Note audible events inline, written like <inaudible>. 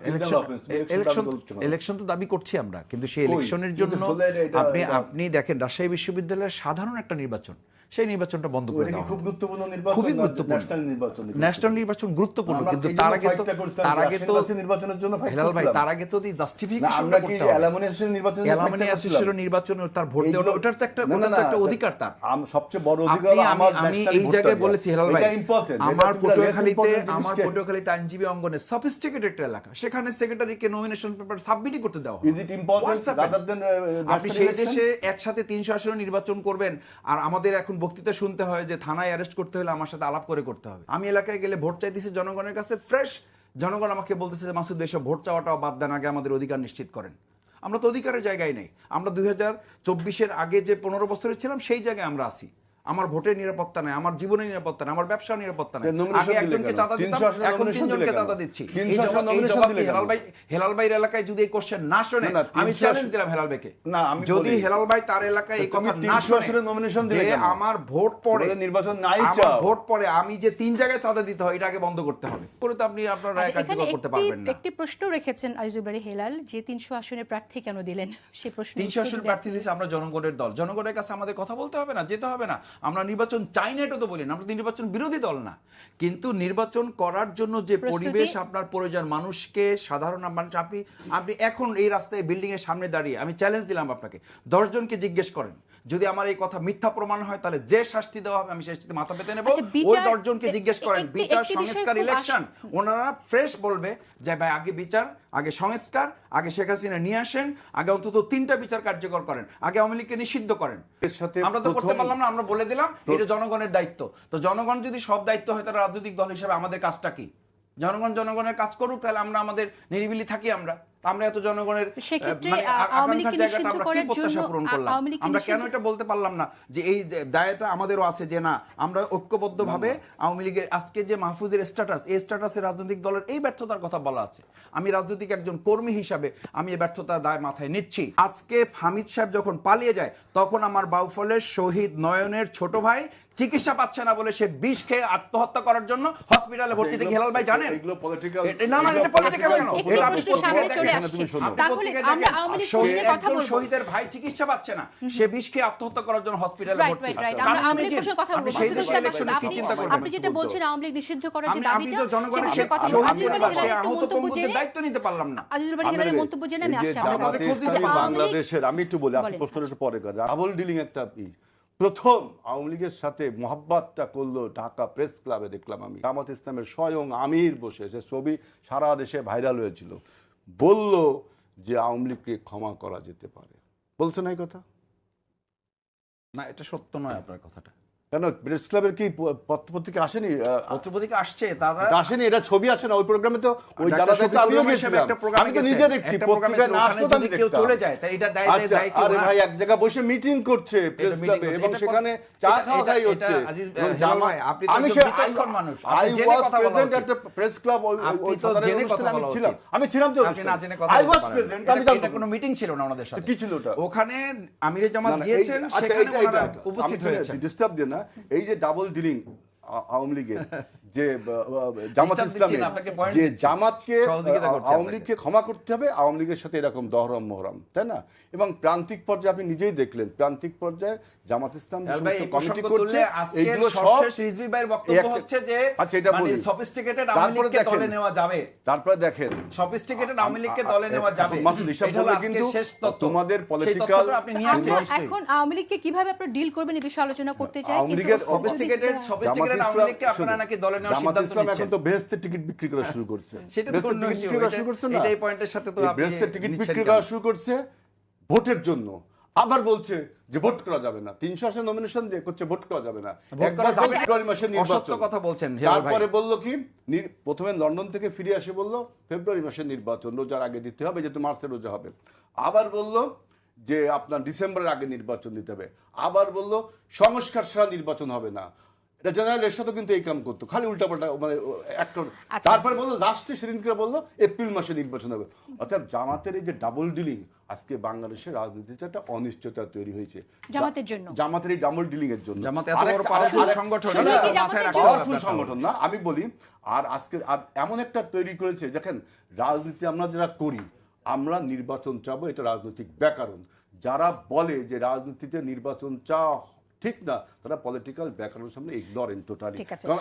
Election election election তো দাবি করছি আমরা কিন্তু সেই? ইলেকশনের জন্য আপনি আপনি দেখেন রাজশাহী বিশ্ববিদ্যালয়ের সাধারণ একটা নির্বাচন সেই নির্বাচনটা বন্ধ করে দেওয়া খুব গুরুত্বপূর্ণ নির্বাচন খুবই গুরুত্বপূর্ণ। ন্যাশনাল নির্বাচন নির্বাচন গুরুত্বপূর্ণ কিন্তু তার আগে তো তার আগে তো নির্বাচনের জন্য হেলাল ভাই তার আগে তো জাস্টিফিকেশন করতে হবে। করছিলাম? নির্বাচন তার ভোট দেওয়া ওটার তো একটা ওটার তো একটা অধিকার তার। আম- সবচেয়ে বড় অধিকার আমার আমি এই জায়গায় বলেছি হেলাল ভাই আমার পটুয়াখালীতে আমার পটুয়াখালীতে আইনজীবী অঙ্গনে সফিস্টিকেটেড একটা এলাকা। সেখানে সেক্রেটারিকে নমিনেশন পেপার সাবমিটই করতে দেওয়া rather than, uh, আপনি সেই দেশে একসাথে তিনশো আসনে নির্বাচন করবেন আর আমাদের এখন বক্তৃতা শুনতে হয় যে থানায় অ্যারেস্ট করতে হলে আমার সাথে আলাপ করে করতে হবে। আমি এলাকায় গেলে ভোট চাইতেছি জনগণের কাছে ফ্রেশ জনগণ আমাকে বলতেছে যে, মাসুদ, এসব ভোট চাওয়াটাও বাদ দেন, আগে আমাদের অধিকার নিশ্চিত করেন। আমরা তো অধিকারের জায়গায় নেই। আমরা দুই হাজার চব্বিশের আগে যে পনেরো বছরের ছিলাম, সেই জায়গায় আমরা আছি। আমার ভোটের নিরাপত্তা নাই আমার জীবনের নিরাপত্তা নাই আমার ব্যবসার নিরাপত্তা নাই। আগে একজনকে চাঁদা দিতাম এখন তিনজনকে চাঁদা দিচ্ছি। 300 হেলাল ভাই হেলাল ভাইয়ের এলাকায় যদি এই কোশ্চেন না শোনে আমি চ্যালেঞ্জ দিলাম হেলাল ভাইকে। যদি হেলাল ভাই তার এলাকায় এই কথা না শোনে দিলে যে আমার ভোট পড়ে তোমাদের নির্বাচন নাই চাও। ভোট পড়ে আমি যে তিন জায়গায় চাঁদা দিতে হয় এটা আগে বন্ধ করতে হবে। করে তো আপনি আপনার রায় আচ্ছা, কার্যকর করতে একটি পারবেন না। একটি প্রশ্ন রেখেছেন আজিজুল বাড়ি হেলাল যে তিনশো আসনের প্রার্থী কেন দিলেন? সেই প্রশ্ন তিনশো আসন প্রার্থী দিয়েছে আমরা জনগণের দল। জনগণের কাছে আমাদের কথা বলতে হবে না যেতে হবে না। আমরা নির্বাচন চাই না এটা তো বলি না। আমরা তো নির্বাচন বিরোধী দল না। কিন্তু নির্বাচন করার জন্য যে পরিবেশ আপনার প্রয়োজন মানুষকে সাধারণ মানুষ আপনি আপনি এখন এই রাস্তায় বিল্ডিং এর সামনে দাঁড়িয়ে আমি চ্যালেঞ্জ দিলাম আপনাকে দশজনকে জিজ্ঞেস করেন যদি আমার এই কথা মিথ্যা প্রমাণ হয় তাহলে যে শাস্তি দেওয়া হবে আমি সেই শাস্তি মাথা পেতে নেব। আচ্ছা, ওই দশজনকে জিজ্ঞেস করেন বিচার সংস্কার ইলেকশন ওনারা ফ্রেশ বলবে যে ভাই আগে বিচার আগে সংস্কার আগে শেখ হাসিনা নিয়ে আসেন আগে অন্তত তিনটা বিচার কার্যকর করেন আগে আওয়ামী লীগকে নিষিদ্ধ করেন। সাথে আমরা তো করতে পারলাম না আমরা বলে দিলাম এটা জনগণের দায়িত্ব। তো জনগণ যদি সব দায়িত্ব হয় তাহলে রাজনৈতিক দল হিসেবে আমাদের কাজটা কি? জনগণ জনগণের কাজ করুক তাহলে আমরা আমাদের নিরিবিলি থাকি আমরা। আমরা এত জনগণের মানে আমরা প্রত্যাশা পূরণ করলাম? আমরা কেন এটা বলতে পারলাম না যে এই দায়টা আমাদেরও আছে যে না আমরা ঐক্যবদ্ধভাবে আওয়ামী লীগের আজকে যে মাহফুজের স্ট্যাটাস এই স্ট্যাটাসে রাজনৈতিক দলের এই ব্যর্থতার কথা বলা আছে। আমি রাজনৈতিক একজন কর্মী হিসাবে আমি এই ব্যর্থতার দায় মাথায় নিচ্ছি। আজকে হামিদ সাহেব যখন পালিয়ে যায় তখন আমার বাউফলের শহীদ নয়নের ছোট ভাই চিকিৎসা পাচ্ছে না বলে সে বিষ খেয়ে আত্মহত্যা করার জন্য হসপিটালে ভর্তি থেকে হেলাল ভাই জানেন? এগুলো political- এটা- না না এটা পলিটিক্যাল কেন? এটা আপনি। শহীদের ভাই চিকিৎসা পাচ্ছে না। সে বিষ খেয়ে আত্মহত্যা করার জন্য হসপিটালে ভর্তি। আপনি সেই ইলেকশনে কি চিন্তা করবেন? আপনি যেটা বলছেন আওয়ামী লীগ নিষিদ্ধ করার যে আমি আমি তো জনগণের সে কথা আহত দায়িত্ব নিতে পারলাম না। আজিজুল বাড়ি মন্তব্য জেনে আমি আসছি। বাংলাদেশের আমি একটু বলি আপনি প্রশ্নটা। একটু পরে করেন। ডাবল ডিলিং একটা। প্রথম আওয়ামী লীগের সাথে মোহাব্বাতটা করল ঢাকা প্রেস ক্লাবে দেখলাম আমি। জামাত ইসলামের স্বয়ং আমির বসে সে ছবি সারা দেশে ভাইরাল হয়েছিল। বলল যে আওয়ামী লীগকে ক্ষমা করা যেতে পারে। বলছেন এই কথা? না, এটা সত্য নয় আপনার কথাটা। কেন? প্রেস ক্লাবের কি পত্রপত্রিকা আসেনি? পত্রপত্রিকা আসছে তারা আসেনি এটা ছবি আছে না? ওই প্রোগ্রামে তো ওই ডাক্তার জানাতে আমিও গেছিলাম। আমি তো নিজে দেখছি পত্রিকায় না আসতো তো আমি কেউ চলে যায়, তা এটা দায়- দায়- আচ্ছা, দায় আরে ভাই এক জায়গায় বসে মিটিং করছে প্রেস ক্লাবে এবং সেখানে চা খাওয়া খাই হচ্ছে। ভাই, আপনি তো আমি বিচক্ষণ মানুষ। I was present. At press club ওই আপনি তো জেনে কথা বলা ছিলাম। আমি ছিলাম তো আপনি না জেনে কথা আই ওয়াজ প্রেজেন্ট আমি জানতাম। কোনো মিটিং ছিল না ওনাদের সাথে? কি ছিল ওটা? ওখানে আমিরে জামাত না, না, এই- গিয়েছেন আচ্ছা, সেখানে ওনারা উপস্থিত আমি হয়েছেন। ডিস্টার্ব দিয়ে না এই যে ডাবল ডিলিং আওয়ামী লীগের। <laughs> যে জামাত ইসলামের point যে জামাতকে আওয়ামী লীগকে ক্ষমা করতে হবে আওয়ামী লীগের সাথে এরকম দহরম মহরম তাই না? এবং প্রান্তিক পর্যায়ে আপনি নিজেই দেখলেন প্রান্তিক পর্যায়ে জামাত ইসলাম কমিটি করছে এইগুলো সব রিজভী ভাইয়ের বক্তব্য হচ্ছে যে আচ্ছা এটা মানে বলি। sophisticated আওয়ামী লীগকে দলে নেওয়া যাবে। তারপরে দেখেন। সফিস্টিকেটেড আওয়ামী লীগকে দলে নেওয়া যাবে। মাসুদ হিসাব হলো কিন্তু তোমাদের তথ্যটা আপনি নিয়ে আসছেন এখন আওয়ামী লীগকে কীভাবে আপনারা ডিল করবেন এই বিষয়ে আলোচনা করতে চাই? আওয়ামী লীগের sophisticated জামাত আওয়ামী লীগকে আপনারা নাকি দলে নেওয়ার সিদ্ধান্ত ইসলাম এখন তো বেহেস্তের টিকিট বিক্রি করা শুরু করছে। সেটা তো অন্য বিক্রি করা শুরু করছে না। এটা পয়েন্টের সাথে তো আপনি বেহেস্তের টিকিট বিক্রি করা শুরু করছে ভোটের জন্য। আবার বলছে যে ভোট করা যাবে না। তিনশো আসনে নমিনেশন দিয়ে করছে ভোট করা যাবে না। ফেব্রুয়ারি মাসে নির্বাচন। কথা বলছেন, তারপরে বলল কি? প্রথমে লন্ডন থেকে ফিরে এসে বলল ফেব্রুয়ারি মাসে নির্বাচন রোজার আগে দিতে হবে যেহেতু মার্চে রোজা হবে। আবার বলল যে আপনার ডিসেম্বরের আগে নির্বাচন দিতে হবে। আবার বলল সংস্কার ছাড়া নির্বাচন হবে না। এটা জেনারেল এরশাদও কিন্তু এই কাম করতো। খালি উল্টাপাল্টা মানে একটা আচ্ছা। তারপরে বলল লাস্টে সেদিনকে বলল এপ্রিল মাসে নির্বাচন হবে। অর্থাৎ জামাতের এই যে ডাবল ডিলিং আজকে বাংলাদেশের রাজনীতিতে একটা অনিশ্চয়তা তৈরি হয়েছে। জামাতের জন্য? জামাতের এই ডাবল ডিলিং এর জন্য। জামাত এত বড় আরেকটা- সংগঠন, powerful সংগঠন না আমি বলি আর আজকে আর এমন একটা তৈরি করেছে দেখেন রাজনীতি আমরা যারা করি আমরা নির্বাচন চাবো এটা রাজনৈতিক ব্যাকরণ। যারা বলে যে রাজনীতিতে নির্বাচন চাওয়া ঠিক না তারা পলিটিক্যাল ব্যাকগ্রাউন্ড সামনে ইগনোরেন্ট টোটালি কারণ